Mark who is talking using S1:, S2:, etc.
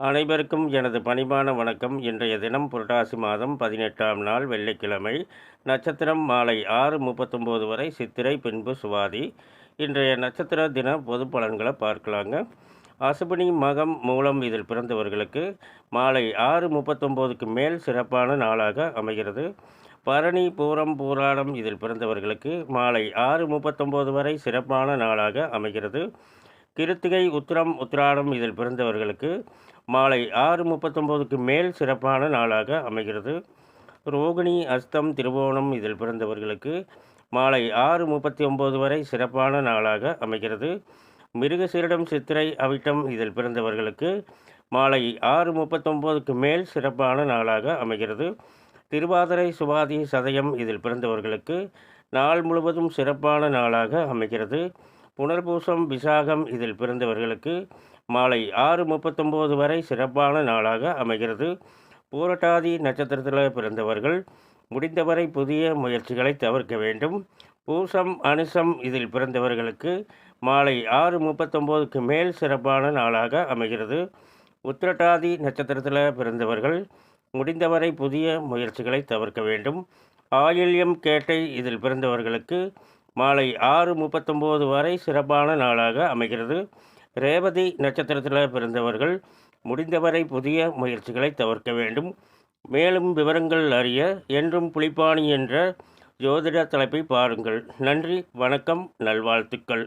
S1: அனைவருக்கும் எனது பணிவான வணக்கம். இன்றைய தினம் புரட்டாசி மாதம் பதினெட்டாம் நாள் வெள்ளிக்கிழமை நட்சத்திரம் மாலை ஆறு முப்பத்தொம்போது வரை சித்திரை பின்பு சுவாதி. இன்றைய நட்சத்திர தின பொது பலன்களை பார்க்கலாங்க. அசுபினி மகம் மூலம் இதில் பிறந்தவர்களுக்கு மாலை ஆறு முப்பத்தொம்போதுக்கு மேல் சிறப்பான நாளாக அமைகிறது. பரணி பூரம் பூராடம் இதில் பிறந்தவர்களுக்கு மாலை ஆறு முப்பத்தொம்போது வரை சிறப்பான நாளாக அமைகிறது. கிருத்திகை உத்திரம் உத்திராடம் இதில் பிறந்தவர்களுக்கு மாலை ஆறு முப்பத்தொம்போதுக்கு மேல் சிறப்பான நாளாக அமைகிறது. ரோகிணி அஸ்தம் திருவோணம் இதில் பிறந்தவர்களுக்கு மாலை ஆறு முப்பத்தி ஒம்பது வரை சிறப்பான நாளாக அமைகிறது. மிருகசீரிடம் சித்திரை அவிட்டம் இதில் பிறந்தவர்களுக்கு மாலை ஆறு முப்பத்தொம்போதுக்கு மேல் சிறப்பான நாளாக அமைகிறது. திருவாதிரை சுவாதி சதயம் இதில் பிறந்தவர்களுக்கு நாள் முழுவதும் சிறப்பான நாளாக அமைகிறது. புனர்பூசம் விசாகம் இதில் பிறந்தவர்களுக்கு மாலை ஆறு முப்பத்தொம்போது வரை சிறப்பான நாளாக அமைகிறது. பூரட்டாதி நட்சத்திரத்தில் பிறந்தவர்கள் முடிந்தவரை புதிய முயற்சிகளை தவிர்க்க வேண்டும். பூசம் அனுசம் இதில் பிறந்தவர்களுக்கு மாலை ஆறு முப்பத்தொம்போதுக்கு மேல் சிறப்பான நாளாக அமைகிறது. உத்திரட்டாதி நட்சத்திரத்தில் பிறந்தவர்கள் முடிந்தவரை புதிய முயற்சிகளை தவிர்க்க வேண்டும். ஆயில்யம் கேட்டை இதில் பிறந்தவர்களுக்கு மாலை ஆறு முப்பத்தொம்போது வரை சிறப்பான நாளாக அமைகிறது. ரேவதி நட்சத்திரத்தில் பிறந்தவர்கள் முடிந்தவரை புதிய முயற்சிகளை தவிர்க்க வேண்டும். மேலும் விவரங்கள் அறிய என்றும் புலிப்பாணி என்ற ஜோதிட தலைப்பை பாருங்கள். நன்றி வணக்கம் நல்வாழ்த்துக்கள்.